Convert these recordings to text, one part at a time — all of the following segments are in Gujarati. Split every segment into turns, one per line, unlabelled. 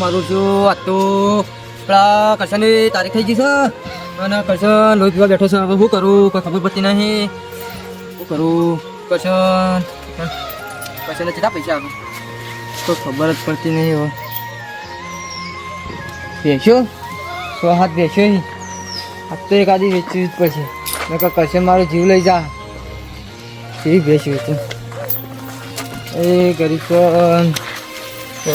મારું શું આ તો પેલા કરશનની તારીખ થઈ ગઈ છે. અને કરશન લોહી પીવા બેઠો છે. હવે શું કરું? કોઈ ખબર પડતી નહીં. શું કરું? કરશન. કરશનને કેટલા પૈસા આપું? તો ખબર જ પડતી નહીં હવે. બેસ્યો? સો હાથ ઈ. આજ તો એક આદી વેચવી જ પડશે. નકર કરશન મારો જીવ લઈ જા. જીવ બેસ્યું હતું એ કરીશન તો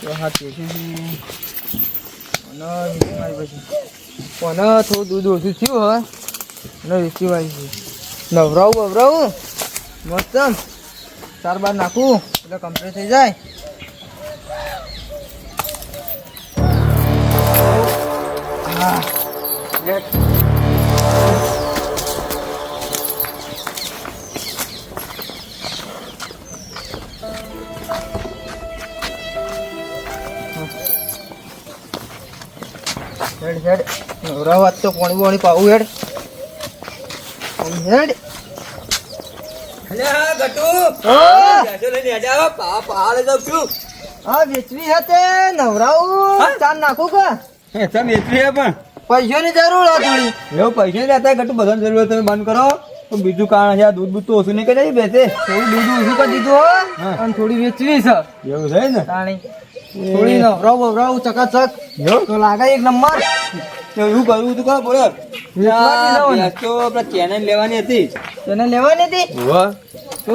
તો હાથ બેસ્યું છે અને વેચી મારી પછી કોને થોડું દૂધ ઓછું થયું હોય અને વેચી મારી છે નવરાવું બવરાવું મસ્ત ચાર બાર નાખું એટલે કમ્પ્લીટ થઈ જાય હા હેડ. નવરા વાત તો પાણી પાણી પાવું હેડ. હેડ. હા. વેચવી હતે નવરાવું ચાર નાખું કે?
હે પણ.
પૈસાની જરૂર હતી થોડી
એવું પૈસા ઘટું બધાને જરૂર તમે બંધ કરો. બીજું કારણ છે આ દૂધ બૂધ તો ઓછું નહીં કરે બેસે.
થોડું દૂધ ઓછું કરી દીધું અને થોડી વેચવી છે.
એવું છે ને?
તાણી. થોડી ચકાચક. તો લાગે એક નંબર.
એવું કરવું તું કહો બોલો. તો આપણે ચેનલ લેવાની હતી.
તને લેવાની હતી. તો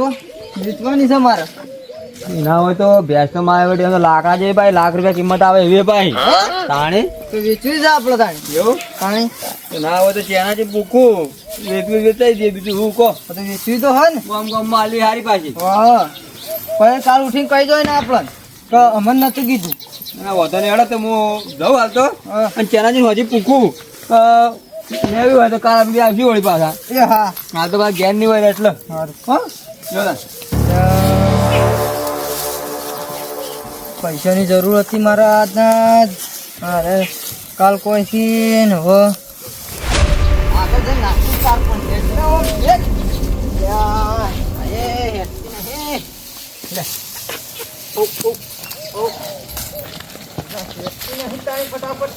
વેચવાની છે મારે.
ના હોય તો ભેંસ તો મારે વડે તો લાકડા જે ભાઈ લાખ રૂપિયા કિંમત આવે એવી ભાઈ. તાણે?
તો વેચવી છે આપણે તાણી.
એવું?
તાણી.
ના હોય તો ચેના જે ભૂખું. વેચવી વેચાઈ દે બીજું હું કહો?
તો વેચવી તો હોય ને.
ગમ ગામમાં આલી હારી પાછી.
હા. પછી કાલ ઉઠીને કહી દો ને આપણને. કે અમને નતું કીધું.
ના વધો ને હેડો તો હું જઉં હાલ તો. અને ચેનાજી હજી પૂછું લેવી હોય તો કાલ આપણે આવશે વળી પાછા.
એ હા.
હા તો પાછા ગેન નહીં હોય એટલે.
હા? પૈસાની જરૂર હતી મારા આજના અરે કાલ કોઈ થી ને હો. આગળ જઈને નાખું ચાર પણ. લે. ફટાફટ.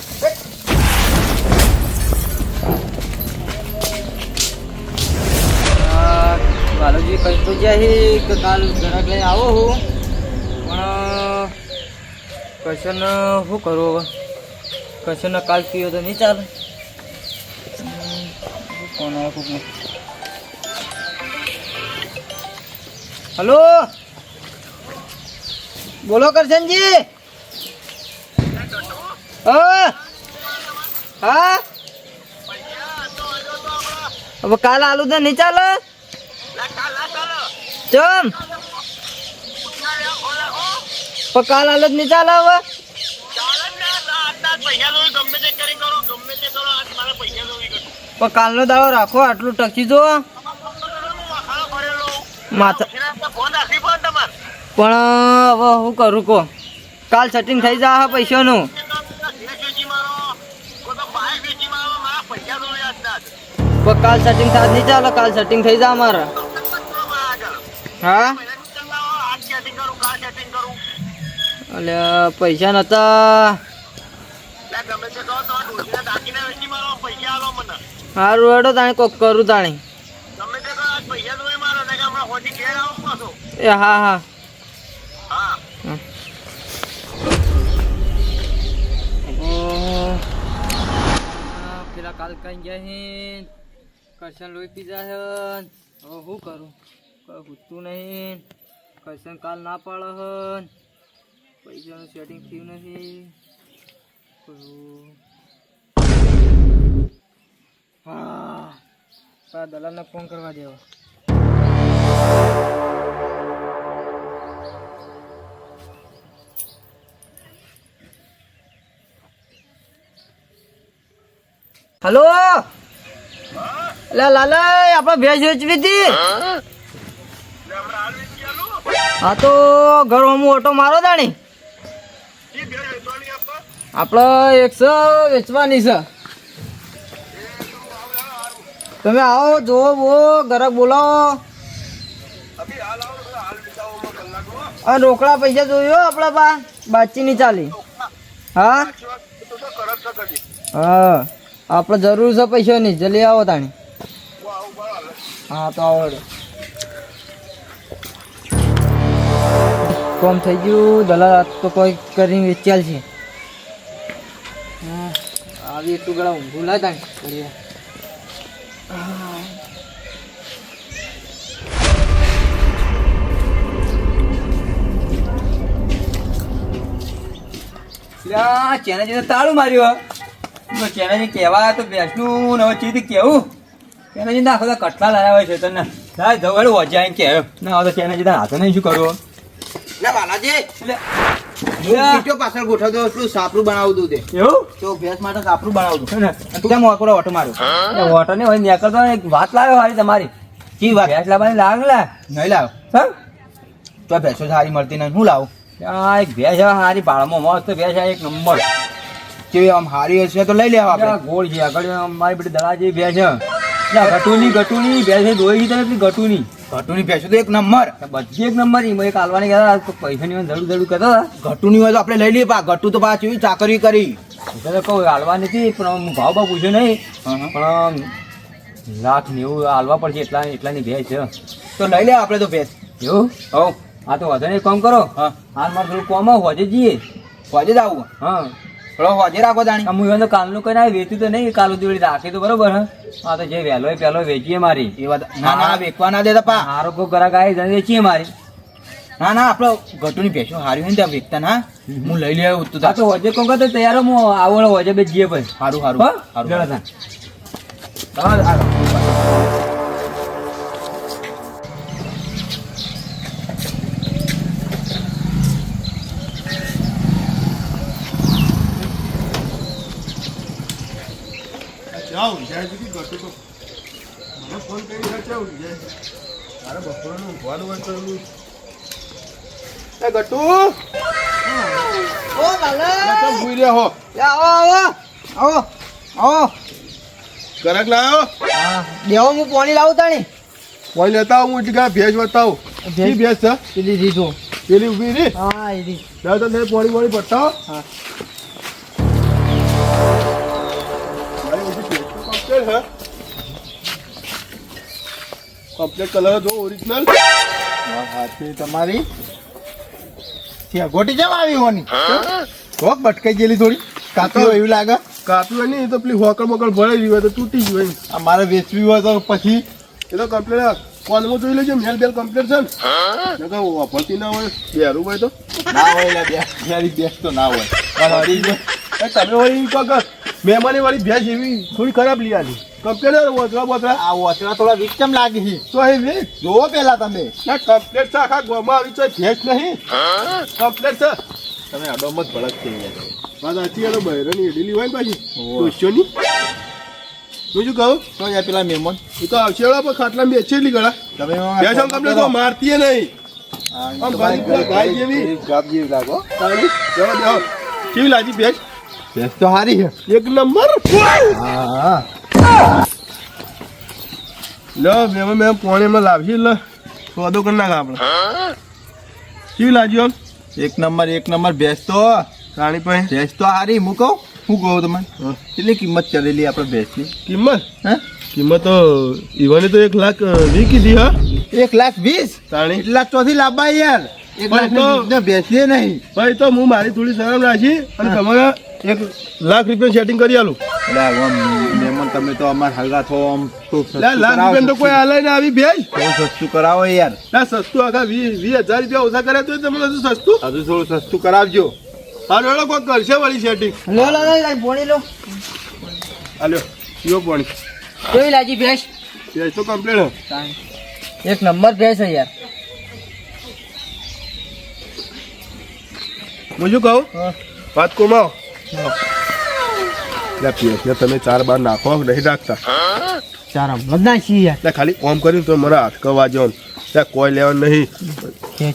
બાલુજી કહી તો જાય કે કાલ ગ્રાહક લઈને આવો હું પણ, કશન શું કરું હવે કશન કાલ પીવો તો નહીં ચાલે કોણ? હલો બોલો કરશનજી. હા. હવે કાલ આલુ તો નહીં ચાલે? ચમ. પણ કાલ આલુ નહીં ચાલે હવે? પણ કાલનો દાડો રાખો, આટલું ટકી જો. માથા પણ હવે હું કરું કો કાલ સેટિંગ થઈ જા પૈસાનું. પણ કાલ સેટિંગ થાય નહીં ચાલે કાલ સેટિંગ થઈ જા અમારે. હા? એટલે પૈસા નતા. સારું હેડો તાણે કોક કરું તાણે. એ હા હા હમ. ઓહ. આ પેલા કાલ કઈ ગયા છે કરશન લોહી પીધા હે. હવે શું કરું? પૂછતું નહીં. કરશન કાલ ના પાડે હન પૈસાનું સેટિંગ થયું નથી. હા. દલાલને ફોન કરવા દેવા. હલો? એટલે લાલા, આપણે ભેજ વેચવી હતી. હા તો ઘર હું ઓટો મારો તાણી આપણે એકસો વેચવાની છે. તમે આવો, જોવો બો ઘરક બોલાવો. આ રોકડા પૈસા જોયો આપણા પા? બાચી નહીં ચાલી. હા? હા. આપણે જરૂર છે પૈસાની જલ્દી આવો તાણી. હા, તો આવડે કોમ થઈ ગયું. દલાલ તો કોઈ કરીને વેચાલ છે. આવી એટલું ગળા ઊંઘું લાય તાણી.
તો તાળું માર્યું હો. તો ચેનાજી કહેવા તો બેસનું હવે કેવું? ચેનાજી ના આખો કટલા લાયા હોય છે તને. ના જવડ વજાય કે. ના હવે તો તારા હાથે નહીં શું કરવું?
લે બાલાજી.
એટલે
પાછળ સાપરું બનાવું દઉં તે.
એવું?
તો ભેંસ માટે સાપરું બનાવું દઉં
ને
તું કેમ વાકડો ઓટો માર્યો?
વોટર ને હોય નીકળતો એક વાત લાવ્યો હારી તમારી.
કી વાત
ભેંસ લાવવાની લાગ લે.
નહીં લાવ
હા?
તો ભેંસો સારી મળતી નહીં. હું લાવું?
આ એક ભેંસ સારી બાળમાં મસ્ત ભેંસ એક નંબર.
કેવી આમ હારી હશે તો લઈ લેવા આપણે.
ગોળ છે આગળ મારી બધી દડા જેવી ભેંસ છે. ગટુની ગટુની ભેંસ છે દોઈ ગઈ એટલી ગટુની?
ઘટુની ભેંસ તો એક નંબર.
બધી એક નંબરની એક હાલવાની કહેતા પૈસાની ધડું ધડું કહેતા હતા.
ઘટુની હોય તો આપણે લઈ લઈએ પા ઘટુ તો પાછું એવી ચાકરી કરી.
તો કહું હાલવા નથી પણ ભાવ ભાવ પૂછ્યો નહીં. પણ લાખ નેવું હાલવા પડશે એટલા એટલાની ભેંસ છે.
તો લઈ લે આપણે તો ભેંસ.
એવું?
હો
આ તો વધારે કામ કરો.
હા.
હાલ મારે થોડું કોમ હોજે જઈએ.
હોજે જ આવું.
હા.
હોજે રાખો
જાણી. હું તો કાલનું કઈ ના વેચ્યું તો નહીં કાલ સુધી રાખી તો બરોબર હે? આ તો જે વહેલો પેલો વેચીએ મારી.
એ વાત ના ના વેચવા ના દેતા પા.
હારો કો ગરાક આવી વેચીએ મારી.
ના ના આપણે ઘટુની ભેંસો હારી હોય ને ત્યાં વેચતા ના? હું લઈ લે તું
તો તો હોજે કોમ કરતો તૈયાર હું આવડો હોજે બે ભાઈ પછી.
સારું
હો?
સારું સારું
જરા તા.
હા, હા.
જાઓ જાય સુધી ઘટું તો મને ફોન કરી રહ્યા જાઓ તારે બપોરનું ઊંઘવાનું હોય તો એનું. એ ગટુ!
ઓ બાલા!
કેમ ભૂઈ રહ્યા હો.
આવો આવો. આવો આવો.
ગરક લાયો
હા. દેવો હું પાણી લાવું તાણી.
કોઈ લેતા એટલે કાંઈ ભેંસ બતાવો? કી ભેંસ છે?
પેલી દીધો
પેલી ઊભી રહી?
હા એ
પાણી પાણી બતાવો
હા.
છે. કમ્પ્લીટ કલર જો ઓરિજિનલ
હાથી તમારી. ત્યાં ગોટી જવા આવી હોની? કોક ભટકાઈ ગયેલી થોડી. કાપી એવું લાગે.
કાપ્યું નહીં તો પેલી હોકળ મોકર ભરાઈ હોય તો તૂટી ગયું હોય.
આ મારે વેચવી હોય તો પછી
એ તો કમ્પ્લેટ કોલમાં જોઈ લેજો મેલ બેલ કમ્પ્લેટ છે ને. નકર વાપરતી ના હોય બેરું હોય તો.
ના હોય બે બેરી તો ના હોય.
એ તમે વળી કોક મહેમાની વાળી ભેંસ એવી થોડી ખરાબ લઈ આલી. કમ્પ્લેટ વોતરા બોતરા.
આ વચરા થોડા વીક કેમ લાગે છે?
તો એ વે
જોવો પેલા તમે.
ના કમ્પ્લેટ છે આખા ગોમાં આવી છે ભેંસ નહીં. કમ્પ્લેટ છે.
તમે અડોમત ભડક થઈ ગયા
વાત સાચી તો બહેરાની એડેલી હોય ને પાછી. દોસ્યોની હું શું કહું?
તો યાર પેલા મહેમાન.
એ તો આવશે એવડા પણ ખાટલા બેચેલી ગળા.
તમે
ભેંસ કમ્પ્લેટ તો મારતી નહીં. આમ ગાય જેવી.
લાગો.
કેવી લાગી ભેંસ?
ભેંસ તો સારી છે.
એક નંબર.
હા.
લો મેં મેં પોણીમાં લાવી લે. સોદો કરી નાખ આપણે. શું લાગ્યું આમ
એક નંબર એક નંબર ભેંસ તો.
રાણી પાસે.
ભેંસ તો સારી હું કહું? શું કહું તમને? કેટલી કિંમત ચડેલી આપણે ભેંસની
કિંમત?
હે?
કિંમત તો ઈવાની તો એક લાખ વી કીધી હા.
એક લાખ વીસ?
તાણી.
એક લાખ ચોથી લાભાય યાર. એક લાખ
તો-
ને બેસીએ નહીં.
ભાઈ તો હું મારી થોડી શરમ રાખી અને તમારે એક લાખ રૂપિયા સેટિંગ કરી આલું.
મહેમાન તમે તો અમાર હલગા થો આમ તો
લાખ રૂપિયા તો કોઈ હાલે ને આવી ભેજ
થોડું સસ્તું કરાવો યાર.
ના સસ્તું આખા વીસ હજાર રૂપિયા ઓછા કર્યા તો તમે હજુ સસ્તું.
હજુ થોડું સસ્તું કરાવજો.
હાલો હેડો કોઈ કરશે વળી સેટિંગ
લો લો લો લો, પાણી લો.
હાલ્યો પીવો પાણી.
કેવી લાગી ભેંસ?
ભેજ તો કમ્પ્લીટ
એક નંબર ભેંસ છે યાર.
હું શું કહું? વાત કોમાઓ લે ભેંસને તમે ચાર બાર નાખો નહીં રાખતા
ચાર હમણાં
એટલે ખાલી ઓમ કર્યું તો મારા હાથ કવા જો ત્યાં કોઈ લેવાનું નહીં.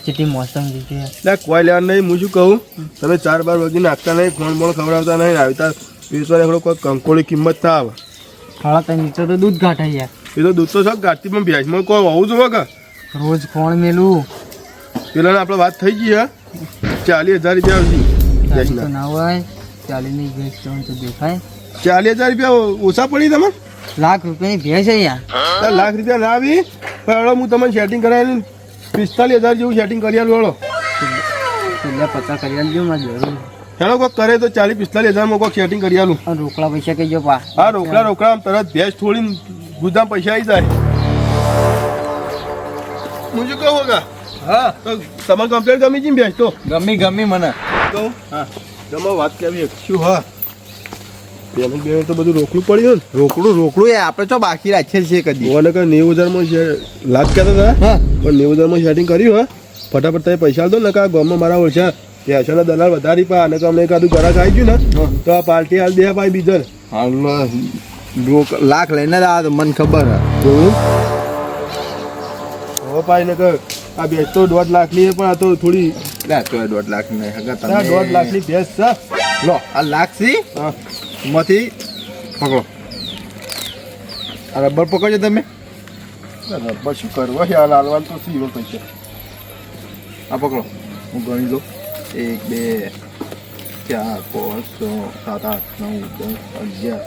ચીટી મોસમ
એટલે કોઈ લેવાનું નહીં હું શું કહું? તમે ચાર બાર વાગી નાખતા નહીં ફોન બોણ ખવડાવતા નહીં આવતા વેચવાની થોડો કોઈ કંકોળી કિંમત આવે.
સાડા ત્રણ લીટર તો દૂધ કાઢે યાર.
એ તો દૂધ તો ગાતી પણ ભેંસમાં કોઈ હોવું જોઈએ કે?
રોજ કોણ મેલું?
પેલા આપણે વાત થઈ ગઈ હા? ચાલીસ હજાર રૂપિયા આવશે.
ચાલી ના હોય. ચાલી ની ભેંસ તો તો દેખાય.
ચાલીસ હજાર રૂપિયા ઓછા પડી તમે?
લાખ રૂપિયાની ભેંસ છે યાર.
લાખ રૂપિયા ના આવી પણ હું તમને સેટિંગ કરાવી પિસ્તાલીસ હજાર જેવું સેટિંગ કરી આલું હેડો
છેલ્લે પચાસ કરી આલજો મારે જરૂર.
હેલો કોક કરે તો ચાલીસ પિસ્તાલીસ હજારમાં કોક સેટિંગ કરી આલું.
આ રોકડા પૈસા કહેજો પા.
હા રોકડા રોકડા આમ તરત ભેંસ થોડી ગુદામ પૈસા આવી જાય. હું શું કહું
હા.
તો તમારે કમ્પ્લેટ ગમી છે ને ભેંસ તો?
ગમી ગમી મને.
કહું હા. તમે વાત કેવી શું હા? બેન બેન તો બધું રોકડું પડ્યું ને?
રોકડું રોકડું એ આપણે તો બાકી રાખીએ છીએ કદી.
મને કે નેવું હજારમાં લાખ કહેતા હતા?
હા.
પણ નેવું હજારમાં સેટિંગ કર્યું હા? ફટાફટ તમે પૈસા દો ને કા ગામમાં મારા ઓળખ્યા પૈસાના દલાલ વધારી પા અને અમને એકાદું ગરાક આવી ગયું ને તો આ પાર્ટી હાલ દે ભાઈ બીજર.
હાલ લાખ લઈને જ આ મને ખબર હા.
ભાઈ ને કહે આ ભેંસ તો દોઢ લાખની છે પણ આ તો થોડી
તો દોઢ લાખ નહીં હગા તમે
દોઢ લાખની ભેંસ છે.
લો આ લાખ સી? માંથી પકડો. આ રબર પકડજો તમે.
રબર શું કરવા? યાર હાલવાનું તો થઈ પૈસા
આ પકડો. હું ગણી દઉં એક બે ચાર પાંચ છ સાત આઠ નવ દસ અગિયાર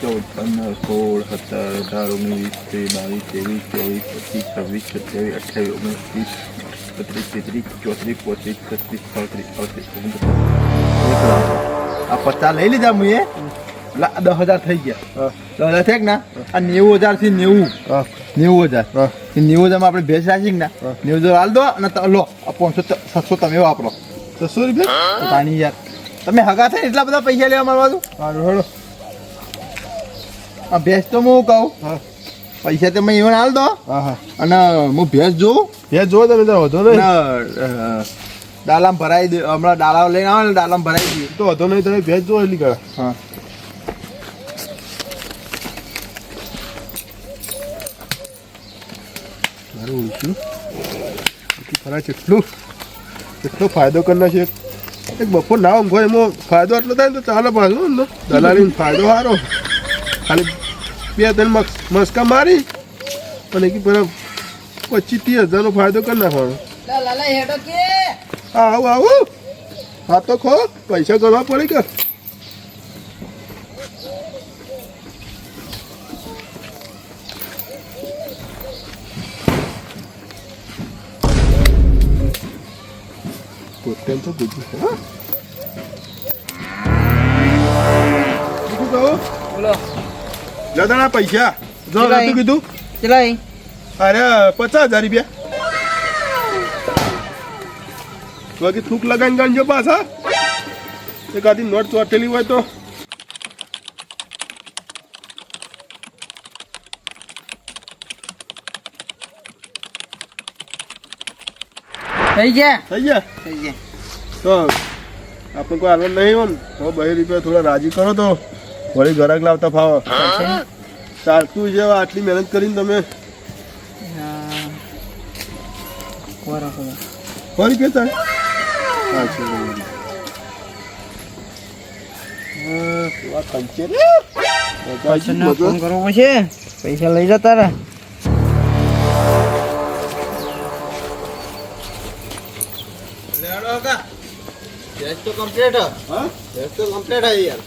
ચૌદ પંદર સોળ સત્તર અઢાર ઓગણીસ ત્રીસ બાવીસ ત્રેવીસ ચોવીસ પચીસ છવ્વીસ સત્યાવીસ અઠ્યાવીસ ઓગણીસ ત્રીસ બત્રીસ તેત્રીસ ચોત્રીસ પોત્રીસ છત્રીસ સાડત્રીસ અડત્રીસ ઓગણત્રીસ. આ પચાસ લઈ લીધા મુએ દસ હજાર થઈ ગયા. દસ હજાર થયા ના? આ નેવું હજારથી નેવું. નેવું હજાર. નેવું હજારમાં આપણે ભેસ રાખી ને? નેવું હજાર હાલ દો અને લો પાંચસો સાતસો તમે વાપરો.
છસો રૂપિયા?
પાણી યાર. તમે હગા થાય એટલા બધા પૈસા લેવા મારવા દો?
સારું હેડો.
આ ભેંસ તો હું કહું.
હા.
પૈસા તમે even હાલ દો અને હું ભેંસ જોઉં.
ભેંસ જોવો તમે તો વધો નહીં.
દાલામ ભરાઈ દે હમણાં ડાલા લઈને આવે ને ડાલામાં ભરાઈ દે.
તો વધો નહીં તમે ભેંસ જોવો એટલી કરે.
હા.
મારું કેટલું કેટલો ફાયદો કરનાર છે. એક બપોર ના ઊંઘો એમાં ફાયદો આટલો થાય ને તો ચાલો પાછું. ને દલાલી ફાયદો સારો. ખાલી બે ત્રણ મસ મસ્કા મારી અને કે પેલા પચીસ ત્રીસ હજારનો ફાયદો કરી નાખવાનો. હા આવું આવું. હા તો ખો. પૈસા ગણવા પડે કે. પોતે તો બીજું દાદાના પૈસા. જો નતું કીધું?
કેટલા
અરે પચાસ હજાર રૂપિયા. બાકી થૂક લગાવીને ગણજો પાછા. એકાદી નોટ ચોટેલી હોય તો.
થઈ ગયા?
થઈ ગયા?
થઈ ગયા.
તો આપણે કોઈ હાલવા નહીં હોય તો બે રૂપિયા થોડા રાજી કરો તો. વળી ઘરાક લાવતા ફાવો. ચાલતું છે આટલી મહેનત કરીને તમે.
ફરી કે પડશે પૈસા લઈ જતા રે
તો કમ્પ્લીટ
હા.
તો કમ્પ્લીટ હે યાર.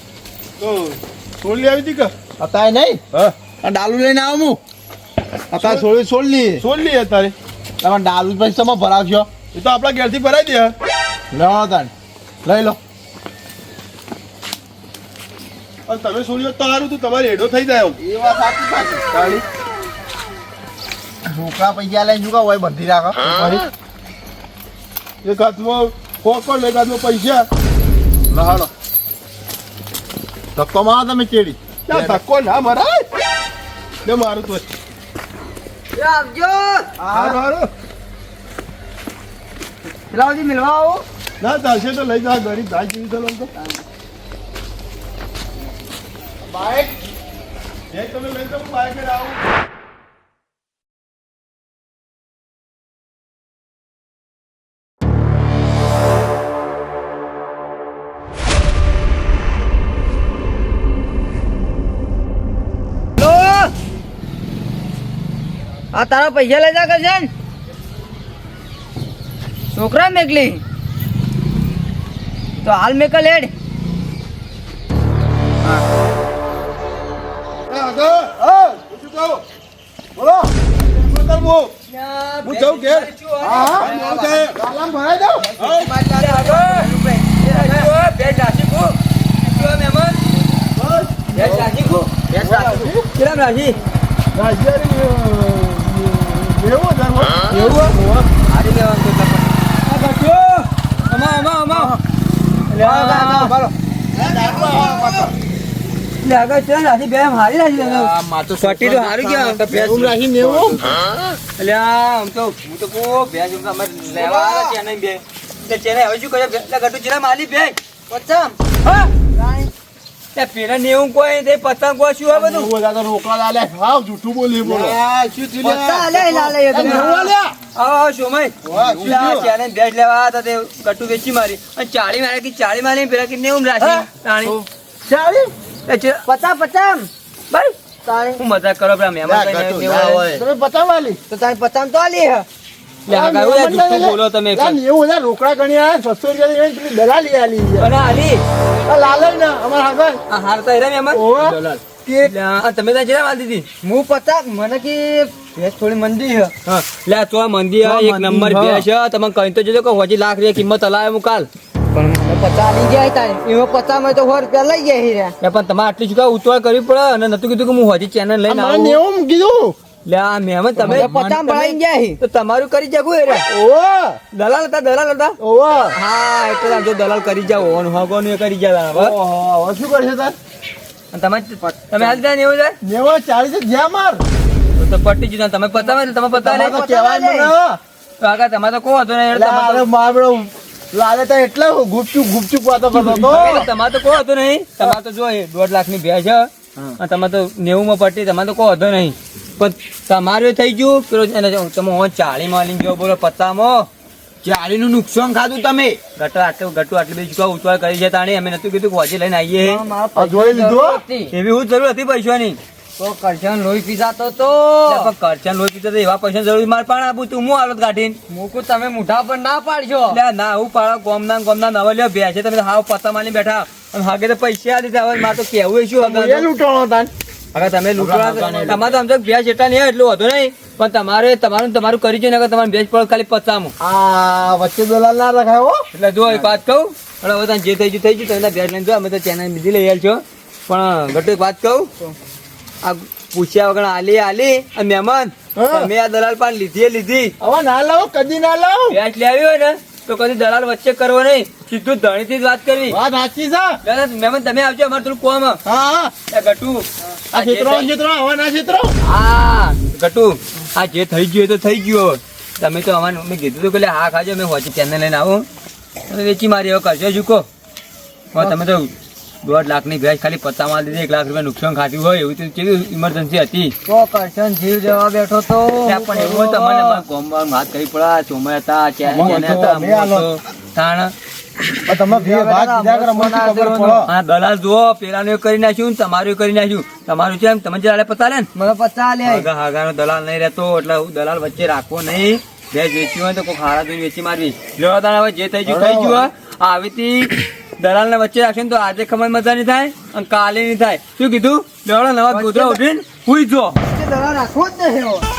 તો લઈ આવી હતી કે?
અત્યારે નહીં?
હા.
ડાલુ લઈને આવું હું. છોડી છોડ લઈએ
છોડ લઈએ અત્યારે.
તમે ડાલુ પૈસા તમે ભરાવશો.
એ તો આપણા ઘેરથી ભરાઈ દે.
લો તાણ લઈ લો.
તમે છોડ્યો તો સારું તું તમારે હેડો થઈ જાય
એ વાત સાચી સાચી રોકડા પૈસા લઈને શું હોય બંધી રાખો.
એક હાથમાં કોકો ને એક હાથમાં પૈસા.
લહાડો. ધક્કો મારો તમે ચેડી.
ધક્કો ના મરાય. ને મારું તો.
આવજો
હારું હારું.
પેલા સુધી મિલવા આવો
ના ચાલશે તો લઈ જા ગરીબ ભાઈ જેવી ચાલો તો બાઈક. જે તમે લઈ જાઓ બાઈક આવું.
આ તારા પૈસા લેતા જા કરશે ને. છોકરા મેકલી. તો હાલ મેકલ હેડ
બોલો. હું જાઉં ઘેર. હા હા. હું ભરાઈ દઉં.
બે રાશિ કુ મહેમાન બે રાશિ કુ રાશિ
રાજ્યારી લેવો ધર્મ
એવું હારી લેવાનું તો તમે. અમા અમા અમા લે આગળ ચાલ રાશિ બે. ગટુ ચેલા માલી બે
પચામ.
હા પેલા નેવું કોઈ તે પતંગ કોઈ શું હોય બધું?
બધા તો રોકડા લાલે હાવ જૂઠું બોલી. બોલો
લાલે એ તમે
શું થયું?
ચેને ભેંસ લેવા હતા તે કટુ વેચી મારી. અને ચાળી મારે કે ચાળી મારે પેલા કે નેવું રાખી. તાણી
ચાળી?
એ
પચામ પચામ
ભાઈ
તાણી
હું મજાક કરો પેલા મહેમાન.
તમે બતાવવાલી
તો તારી પચામ તો આલી હે.
આ ઓલા
રોકડા ગણી આવ્યા છસો રૂપિયા દલાલી આલી.
અને આલી.
આ લાલે ને અમારા
આ હાર તો તમે દીધી.
હું પચામ મને કે ભેંસ થોડી મંદી હે
હા. લે તો મંદી આ એક નંબર. બે છે. તમે કહી તો જોજો કે હોજી લાખ રૂપિયા કિંમત હલાવે હું કાલ.
પણ પચાસ આલી જાય તારી. એમાં પચાસમાં તો સો રૂપિયા લઈ જાય હીરા.
પણ તમારે આટલી ચુકા ઉતવાળ કરવી પડે? અને નતું કીધું કે હું હોજી ચેનલ લઈને આવું.
કીધું
લે આ મહેમાન તમે તો તમારું કરી જાગું એ દલાલ હતા દલાલ હતા? હા એટલે આમ જો દલાલ કરી જાવ એ કરી જાવ
ઓહો, શું કરશે તાર?
તમે તમે હાલ ત્યાં એવું જાય?
નેવું ચાલીસ જ્યાં માર.
તો તમે પતાવે ને તમે પતાવે
તો. કહેવાય મને
તો તો કહો ને એટલે તો-
મારો લાગે તો એટલે ગુપચુપ ગુપચુપ વાતો કરતો
તમારે તો કહો નહીં. તમારે તો જો દોઢ લાખની છે. અને તમારે તો નેવું માં પટ્ટી તમારે તો કહો હતો નહીં. પણ તમારું થઈ ગયું પેલો તમે હું ચાળી માં લઈને ગયો બોલો પત્તામાં ચાળી નું નુકસાન ખાધું તમે. ગટર આટલું ગટું આટલી બધી ચૂકવા ઉતવાળ કરી છે તાણી. અમે નતું કીધું કે લઈને આવીએ.
આ જોઈ લીધો
એવી હું જરૂર હતી પૈસાની.
તો કરશન લોહી પીસાતો તો.
એટલે લોહી પીતો એવા પૈસા જરૂર મારે પણ આપું તું હું હાલત કાઢીને.
મૂકું તમે મુઠા પર ના પાડશો.
એટલે ના હું પાડો. ગોમના ગોમના નવા લ્યો બે છે. તમે હાવ પત્તા બેઠા. અને હાગે તો પૈસા દીધા હવે મારે તો કેવું શું
તાન.
હવે તમે લૂંટવા તમારે તો આમ તો એટલા નહીં એટલું વધુ નહીં. પણ તમારે તમારું તમારું કરી જોઈએ ને તમારે પડે ખાલી પચામું.
આ વચ્ચે દલાલ ના રખાય
એટલે જો એક વાત કહું અને હવે તમે જે થઈ ગયું થઈ ગયું તમે ભેંસ લઈને જો અમે તો ચેનલ બીજી લઈ આવ્યા છો. પણ ઘટુ એક વાત કહું આ પૂછ્યા વગર આલી આલી મહેમાન
મેં
તમે આ દલાલ પાન લીધી લીધી.
હવે ના લાવો કદી ના લાવો.
ભેંસ લેવી હોય ને તો કદી દલાલ વચ્ચે કરવો નહીં. સીધું ધણીથી જ વાત કરવી.
વાત સાચી છે?
મહેમાન તમે આવજો અમારે થોડું કોમ
હા. હા
ગટુ
આ છેતરો છેતરો હવે ના છેતરો
હા ગટુ આ જે થઈ ગયું એ તો થઈ ગયું તમે તો અમારે મેં કીધું તો કે હા ખાજો મેં હોચી ચેનલ લઈને આવું. વેચી મારી હવે કહો? હવે તમે તો દોઢ લાખની ભેંસ ખાલી પત્તામાં દીધી એક લાખ રૂપિયા નુકસાન ખાધું હોય એવું તો કેવી ઇમરજન્સી હતી?
તો કરશન જીવ જવા બેઠો તો.
પણ એવું તમને તો મને મારા ગામમાં હાથ કરી પડ્યા ચોમા હતા
તો
હતા
બે બે વાત
હા દલાલ જુઓ પેલાનું કરી નાખ્યું તમારું કરી નાખ્યું. તમારું છે એમ? તમે જયારે પતા લે ને?
મને પચાસ લે
હાગાનો દલાલ નહીં રહેતો એટલે હું દલાલ વચ્ચે રાખવો નહીં. જે વેચ્યું હોય તો કોઈ ખાડા વેચી મારવી. લેવા જે થઈ ગયું થઈ ગયું હો. દલાલ ને વચ્ચે રાખશે તો આજે ખબર મજા નહીં થાય અને કાલે નહીં થાય. શું કીધું? લેવડો નવા ગોધરા ઉઠીને હુઈ જો
દવા રાખવો જ નહીં